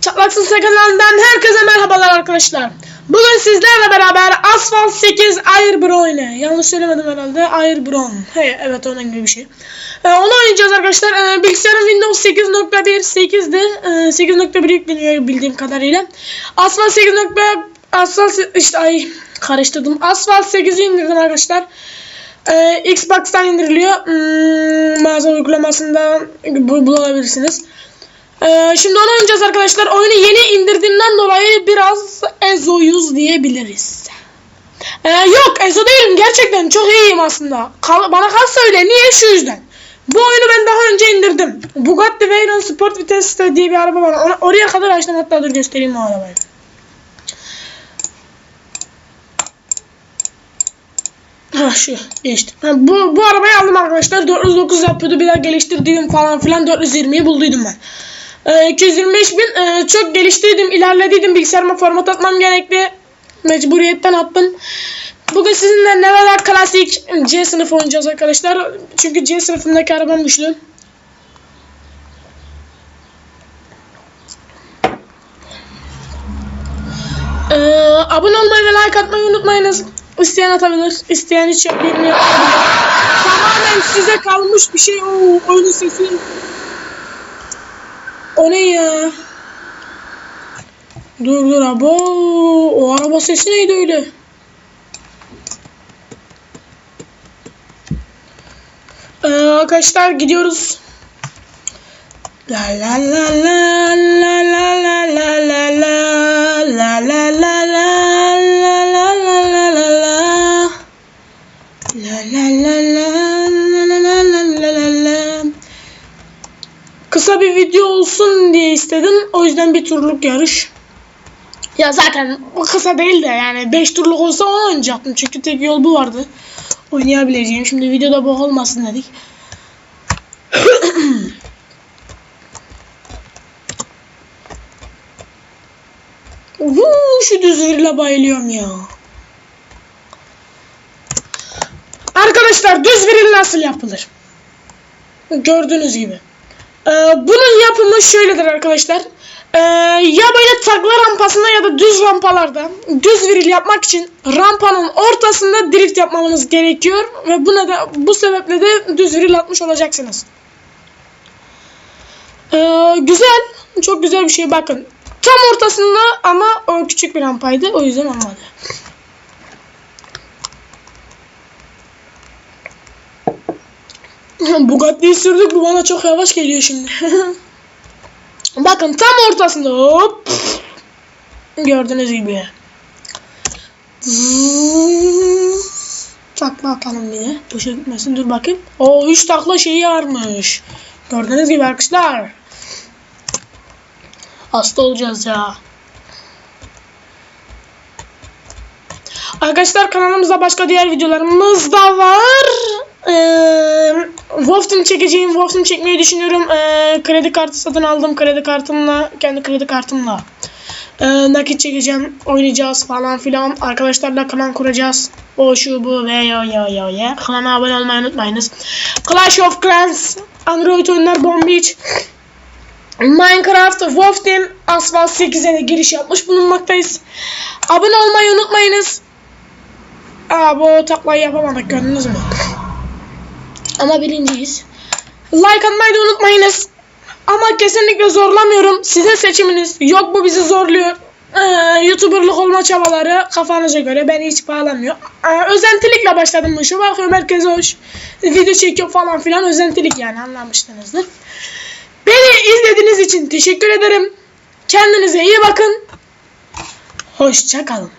Çatlaksız kanalından herkese merhabalar arkadaşlar. Bugün sizlerle beraber Asphalt 8 Airbrone. Yanlış söylemedim herhalde. Airbrone. He, evet onun gibi bir şey. Ee, onu oynayacağız arkadaşlar. Ee, bilgisayarım Windows 8.1 8'di. Ee, 8.1 yükleniyor bildiğim kadarıyla. Asphalt 8. Asphalt işte ay karıştırdım. Asphalt 8'i indirdim arkadaşlar. Ee, Xbox'tan indiriliyor. Hmm, mağaza uygulamasında bu- bulabilirsiniz. Ee, şimdi onu oynayacağız arkadaşlar. Oyunu yeni indirdiğimden dolayı biraz ezoyuz diyebiliriz. Ee, yok ezo değilim gerçekten çok iyiyim aslında. Kal- bana kal söyle niye şu yüzden. Bu oyunu ben daha önce indirdim. Bugatti Veyron Sport Vites diye bir araba var. Ona- oraya kadar açtım hatta dur göstereyim o arabayı. Ha şu geçtim. Ha, bu, bu arabayı aldım arkadaşlar. 409 yapıyordu. Bir daha geliştirdim falan filan. 420'yi bulduydum ben. Ee, 225 bin ee, çok geliştirdim, ilerlediydim. Bilgisayarıma format atmam gerekli. Mecburiyetten attım. Bugün sizinle Nevada Klasik C sınıfı oynayacağız arkadaşlar. Çünkü C sınıfındaki arabam güçlü. Ee, abone olmayı ve like atmayı unutmayınız. İsteyen atabilir, isteyen hiç bilmiyor. Tamamen size kalmış bir şey. Oo, oyunun sesi. O ne ya? Dur dur abo. O araba sesi neydi öyle? Ee, arkadaşlar gidiyoruz. La la la la la la la la la la la la la la la la la la la la La la la la la la la la Kısa bir video olsun diye istedim. O yüzden bir turluk yarış. Ya zaten o kısa değil de yani 5 turluk olsa onu oynayacaktım. Çünkü tek yol bu vardı. Oynayabileceğim. Şimdi videoda bu olmasın dedik. Uuu, şu düzgürle bayılıyorum ya. Arkadaşlar düz viril nasıl yapılır? Gördüğünüz gibi. Ee, bunun yapımı şöyledir arkadaşlar. Ee, ya böyle takla rampasında ya da düz rampalarda düz viril yapmak için rampanın ortasında drift yapmanız gerekiyor ve buna da bu sebeple de düz viril atmış olacaksınız. Ee, güzel, çok güzel bir şey bakın. Tam ortasında ama o küçük bir rampaydı o yüzden olmadı. Bugatti'yi sürdük bu bana çok yavaş geliyor şimdi. Bakın tam ortasında hop. Gördüğünüz gibi. Takla atalım de. Boşa gitmesin. Dur bakayım. O 3 takla şeyi varmış. Gördüğünüz gibi arkadaşlar. Hasta olacağız ya. Arkadaşlar kanalımızda başka diğer videolarımız da var. Wolf Team çekeceğim. Wolf Team çekmeyi düşünüyorum. Ee, kredi kartı satın aldım. Kredi kartımla, kendi kredi kartımla. Ee, nakit çekeceğim. Oynayacağız falan filan. Arkadaşlarla kanal kuracağız. O şu bu ve yo yo yo yo. Kanala abone olmayı unutmayınız. Clash of Clans, Android oyunlar, Bomb Beach, Minecraft, Wolf Team, Asphalt 8'e de giriş yapmış bulunmaktayız. Abone olmayı unutmayınız. Aa bu taklayı yapamadık gördünüz mü? Ama birinciyiz. Like atmayı da unutmayınız. Ama kesinlikle zorlamıyorum. Sizin seçiminiz. Yok bu bizi zorluyor. Ee, YouTuber'lık olma çabaları kafanıza göre beni hiç bağlamıyor. Ee, özentilikle başladım bu işe. Bakıyorum herkes hoş. Video çekiyor falan filan. Özentilik yani anlamışsınızdır. Beni izlediğiniz için teşekkür ederim. Kendinize iyi bakın. Hoşça kalın.